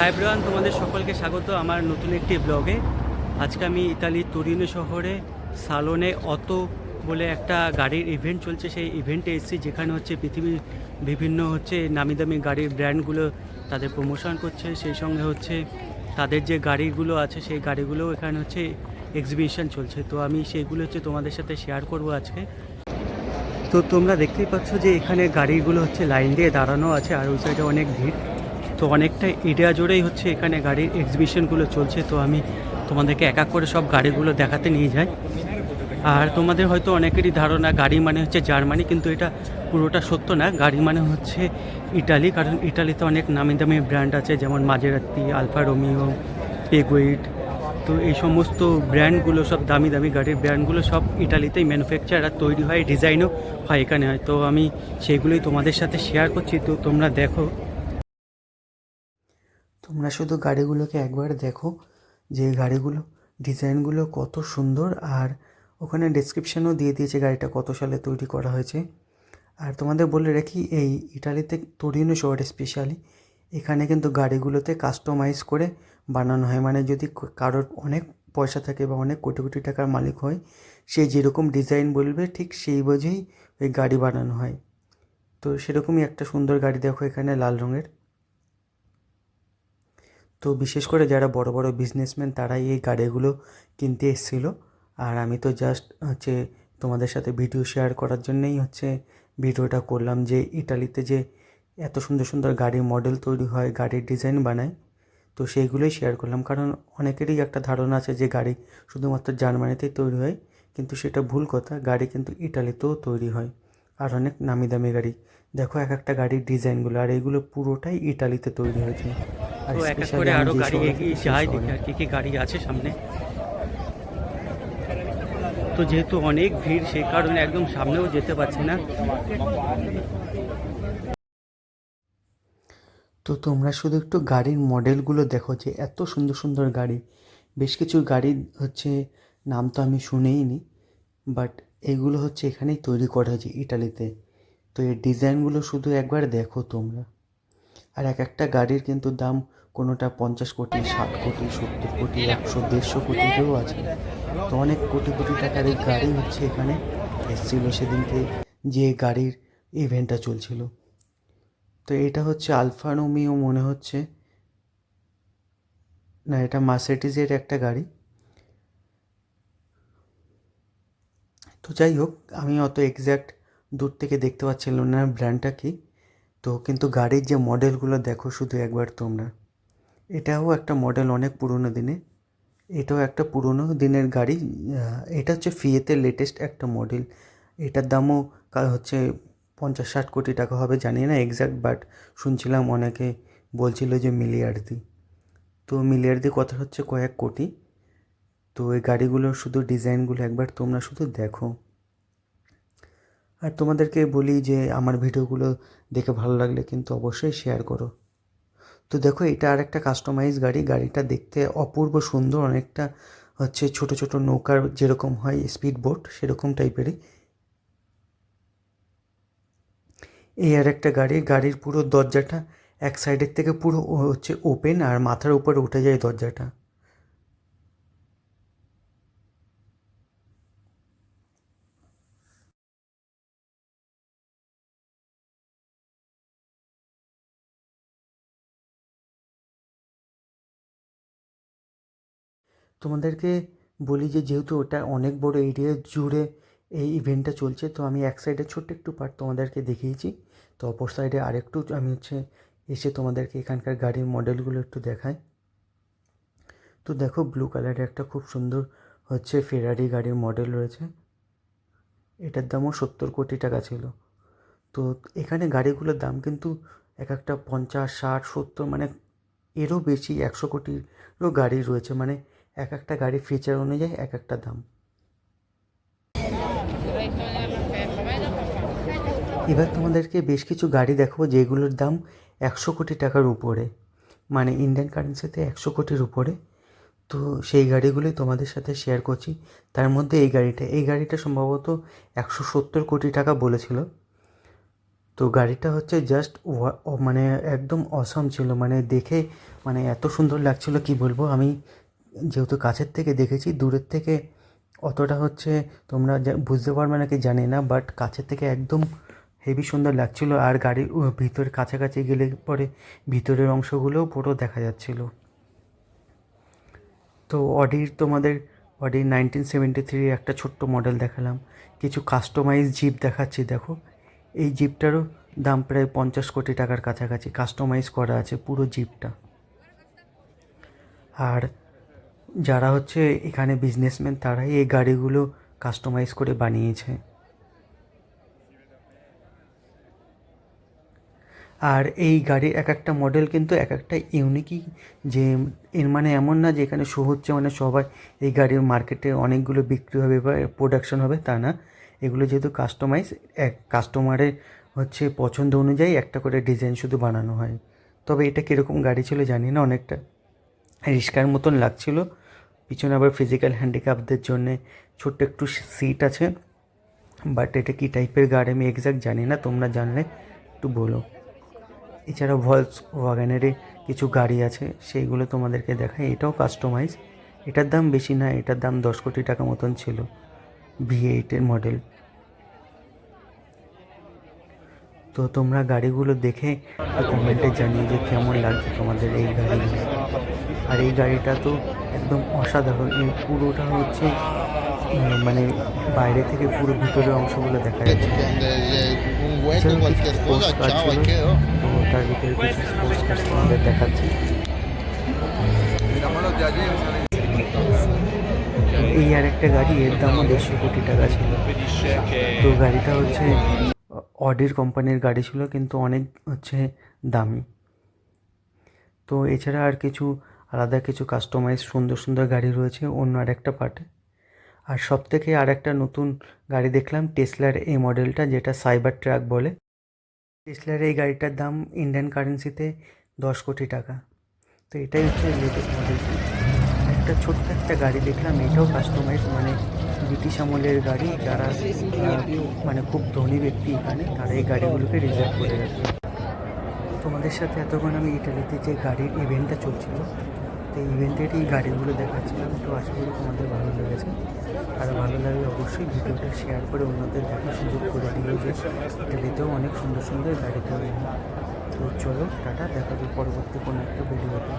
High bran তোমাদের সকলকে স্বাগত আমার নতুন একটি ব্লগে আজকে আমি ইতালির তোরিনো শহরে সালোনে অটো বলে একটা গাড়ির ইভেন্ট চলছে, সেই ইভেন্টে এসেছি, যেখানে হচ্ছে পৃথিবীর বিভিন্ন হচ্ছে নামি দামি গাড়ির ব্র্যান্ডগুলো তাদের প্রমোশন করছে, সেই সঙ্গে হচ্ছে তাদের যে গাড়িগুলো আছে, সেই গাড়িগুলো এখানে হচ্ছে এক্সিবিশন চলছে। তো আমি সেইগুলো হচ্ছে তোমাদের সাথে শেয়ার করব আজকে। তো তোমরা দেখতেই পাচ্ছ যে এখানে গাড়িগুলো হচ্ছে লাইন দিয়ে দাঁড়ানো আছে, আর ওই সাইডে অনেক ভিড়। তো অনেকটা এরিয়া জুড়েই হচ্ছে এখানে গাড়ির এক্সিবিশনগুলো চলছে, তো আমি তোমাদেরকে এক এক করে সব গাড়িগুলো দেখাতে নিয়ে যাই। আর তোমাদের হয়তো অনেকেরই ধারণা, গাড়ি মানে হচ্ছে জার্মানি, কিন্তু এটা পুরোটা সত্য না। গাড়ি মানে হচ্ছে ইটালি, কারণ ইটালিতে অনেক নামি দামি ব্র্যান্ড আছে, যেমন মাজেরাত্তি আলফা রোমিও পেগুইড তো এই সমস্ত ব্র্যান্ডগুলো সব দামি দামি গাড়ির ব্র্যান্ডগুলো সব ইটালিতেই ম্যানুফ্যাকচার আর তৈরি হয় ডিজাইনও হয় এখানে। হয় তো আমি সেইগুলোই তোমাদের সাথে শেয়ার করছি, তো তোমরা দেখো তোমরা শুধু গাড়িগুলোকে একবার দেখো, যে গাড়িগুলো, ডিজাইনগুলো কত সুন্দর আর ওখানে ডেসক্রিপশানও দিয়ে দিয়েছে গাড়িটা কত সালে তৈরি করা হয়েছে। আর তোমাদের বলে রাখি, এই ইটালিতে তরিনো শহরে স্পেশালি এখানে কিন্তু গাড়িগুলোতে কাস্টমাইজ করে বানানো হয়। মানে যদি কারোর অনেক পয়সা থাকে বা অনেক কোটি কোটি টাকার মালিক হয়, সে যেরকম ডিজাইন বলবে, ঠিক সেই বুঝেই ওই গাড়ি বানানো হয়। তো সেরকমই একটা সুন্দর গাড়ি দেখো এখানে লাল রঙের। তো বিশেষ করে যারা বড় বড় বিজনেসম্যান তারাই এই গাড়িগুলো কিনতে এসেছিল। আর আমি তো জাস্ট হচ্ছে তোমাদের সাথে ভিডিও শেয়ার করার জন্যই হচ্ছে ভিডিওটা করলাম যে ইটালিতে যে এত সুন্দর সুন্দর গাড়ির মডেল তৈরি হয়, গাড়ির ডিজাইন বানায়, তো সেইগুলোই শেয়ার করলাম। কারণ অনেকেরই একটা ধারণা আছে যে গাড়ি শুধুমাত্র জার্মানিতেই তৈরি হয়, কিন্তু সেটা ভুল কথা, গাড়ি কিন্তু ইটালিতেও তৈরি হয়। আর অনেক নামি দামি গাড়ি। দেখো এক একটা গাড়ির ডিজাইনগুলো আর এইগুলো পুরোটাই ইটালিতে তৈরি হয়েছে। তো এক এক করে আমি আরও যে গাড়ি এগিয়ে যাই দেখি আর কি কি গাড়ি আছে সামনে। তো যেহেতু অনেক ভিড় সেই কারণে একদম সামনেও যেতে পারছি না। তো তোমরা শুধু একটু গাড়ির মডেলগুলো দেখো যে এত সুন্দর সুন্দর গাড়ি। বেশ কিছু গাড়ি হচ্ছে নাম তো আমি শুনেইনি বাট এগুলো হচ্ছে এখানেই তৈরি করা হয়েছে ইটালিতে। তো এর ডিজাইনগুলো শুধু একবার দেখো তোমরা। আর এক একটা গাড়ির কিন্তু দাম কোনোটা পঞ্চাশ কোটি, ষাট কোটি, সত্তর কোটি, একশো, দেড়শো কোটিতেও আছে। তো অনেক কোটি কোটি টাকার এই গাড়ি হচ্ছে এখানে এসেছিল সেদিনকে যে গাড়ির ইভেন্টটা চলছিল। তো এটা হচ্ছে আলফা রোমিও মনে হচ্ছে। না, এটা মার্সিডিজের একটা গাড়ি। তো যাই হোক, আমি অত এক্স্যাক্ট দূর থেকে দেখতে পাচ্ছিলাম না ব্র্যান্ডটা কি। তো কিন্তু গাড়ির যে মডেলগুলো দেখো শুধু একবার তোমরা। এটাও একটা মডেল অনেক পুরনো দিনে। এটাও একটা পুরনো দিনের গাড়ি। এটা হচ্ছে ফিয়েতে লেটেস্ট একটা মডেল এটার দামও হচ্ছে পঞ্চাশ ষাট কোটি টাকা হবে, জানি না এক্স্যাক্ট বাট শুনছিলাম অনেকে বলছিল যে মিলিয়ার্দি। তো মিলিয়ার্দি কথা হচ্ছে কয়েক কোটি। তো এই গাড়িগুলোর শুধু ডিজাইনগুলো একবার তোমরা শুধু দেখো। আর তোমাদেরকে বলি যে আমার ভিডিওগুলো দেখে ভালো লাগলে কিন্তু অবশ্যই শেয়ার করো। তো দেখো, এটা আর একটা কাস্টমাইজ গাড়ি। গাড়িটা দেখতে অপূর্ব সুন্দর, অনেকটা হচ্ছে ছোট ছোট নৌকার যেরকম হয় স্পিড বোট সেরকম টাইপেরই এই আর একটা গাড়ি, গাড়ির পুরো দরজাটা এক সাইডের থেকে পুরো হচ্ছে ওপেন আর মাথার উপরে উঠে যায় দরজাটা। তোমাদেরকে বলি যে যেহেতু ওটা অনেক বড় এরিয়া জুড়ে এই ইভেন্টটা চলছে, তো আমি এক সাইডে ছোট্ট একটু পার্ট তোমাদেরকে দেখিয়েছি। তো অপর সাইডে আরেকটু আমি হচ্ছে এসে তোমাদেরকে এখানকার গাড়ির মডেলগুলো একটু দেখাই। তো দেখো ব্লু কালারের একটা খুব সুন্দর হচ্ছে ফেরারি গাড়ির মডেল রয়েছে। এটার দামও সত্তর কোটি টাকা ছিল। তো এখানে গাড়িগুলোর দাম কিন্তু এক একটা পঞ্চাশ, ষাট, সত্তর মানে এরও বেশি, একশো কোটিরও গাড়ি রয়েছে। মানে এক একটা গাড়ির ফিচার অনুযায়ী এক একটা দাম। এবার তোমাদেরকে বেশ কিছু গাড়ি দেখাবো যেগুলোর দাম একশো কোটি টাকার উপরে মানে ইন্ডিয়ান কারেন্সিতে একশো কোটির উপরে। তো সেই গাড়িগুলোই তোমাদের সাথে শেয়ার করছি। তার মধ্যে এই গাড়িটা এই গাড়িটা সম্ভবত একশো সত্তর কোটি টাকা বলেছিল। তো গাড়িটা হচ্ছে জাস্ট মানে একদম অসম ছিল মানে দেখে মানে এত সুন্দর লাগছিল, কি বলব? আমি যেহেতু কাছের থেকে দেখেছি, দূরের থেকে অতটা হচ্ছে তোমরা বুঝতে পারবে নাকি জানি না বাট কাছের থেকে একদম হেভি সুন্দর লাগছিল আর গাড়ির ভিতর কাছাকাছি গেলে পরে ভিতরের অংশগুলোও পুরো দেখা যাচ্ছিল। তো অডির তোমাদের, অডির নাইনটিন সেভেন্টি থ্রির একটা ছোট্ট মডেল দেখালাম। কিছু কাস্টমাইজ জিপ দেখাচ্ছি, দেখো। এই জিপটারও দাম প্রায় পঞ্চাশ কোটি টাকার কাছাকাছি। কাস্টমাইজ করা আছে পুরো জিপটা আর যারা হচ্ছে এখানে বিজনেসম্যান তারাই এই গাড়িগুলো কাস্টমাইজ করে বানিয়েছে। আর এই গাড়ির এক একটা মডেল কিন্তু এক একটা ইউনিকই যে এর মানে এমন না যে এখানে শো হচ্ছে মানে সবাই এই গাড়ির মার্কেটে অনেকগুলো বিক্রি হবে বা প্রোডাকশন হবে, তা না। এগুলো যেহেতু কাস্টমাইজ এক কাস্টমারের হচ্ছে পছন্দ অনুযায়ী একটা করে ডিজাইন শুধু বানানো হয়। তবে এটা কীরকম গাড়ি ছিল জানি না, অনেকটা রিস্কার মতন লাগছিল। পিছনে আবার ফিজিক্যাল হ্যান্ডিক্যাপদের জন্যে ছোট্ট একটু সিট আছে। বাট এটা কী টাইপের গাড়ি আমি এক্স্যাক্ট জানি না, তোমরা জানলে একটু বলো। এছাড়া ভলস ওয়াগানেরে কিছু গাড়ি আছে, সেইগুলো তোমাদেরকে দেখায় এটাও কাস্টমাইজ এটার দাম বেশি না, এটার দাম দশ কোটি টাকা মতন ছিল ভি এইটের মডেল তো তোমরা গাড়িগুলো দেখে কমেন্টে জানিয়ে যে কেমন লাগছে তোমাদের এই গাড়িগুলো। আর এই গাড়িটা তো একদম অসাধারণ। এই পুরোটা হচ্ছে মানে বাইরে থেকে পুরো ভিতরের অংশগুলো দেখা যাচ্ছে। তার ভিতরে কিছু দেখাচ্ছি। এই আর একটা গাড়ি, এর দামও দেড়শো কোটি টাকা ছিল। তো গাড়িটা হচ্ছে অডির কোম্পানির গাড়ি ছিল, কিন্তু অনেক হচ্ছে দামি। তো এছাড়া আর কিছু আলাদা কিছু কাস্টমাইজ সুন্দর সুন্দর গাড়ি রয়েছে অন্য আরেকটা পার্টে আর সব থেকে আর একটা নতুন গাড়ি দেখলাম টেসলার এই মডেলটা যেটা সাইবার ট্রাক বলে। টেসলার এই গাড়িটার দাম ইন্ডিয়ান কারেন্সিতে দশ কোটি টাকা। তো এটাই হচ্ছে লেটেস্ট মডেল একটা ছোট্ট একটা গাড়ি দেখলাম, এটাও কাস্টমাইজ মানে ব্রিটিশ আমলের গাড়ি, যারা মানে খুব ধনী ব্যক্তি এখানে, তারা এই গাড়িগুলোকে রিজার্ভ করে রাখে। তোমাদের সাথে এতক্ষণ আমি ইটালিতে যে গাড়ির ইভেন্টটা চলছিল তো ইভেন্টের এই গাড়িগুলো দেখাচ্ছিলাম তো আশা করি তোমাদের ভালো লেগেছে। আর ভালো লাগলে অবশ্যই ভিডিওটা শেয়ার করে অন্যদের দেখার সুযোগ করে দিও যে দিল্লিতেও অনেক সুন্দর সুন্দর গাড়ি তৈরি হয়। তো চলো, টাটা, দেখা পরবর্তী কোনো একটা ভিডিওতে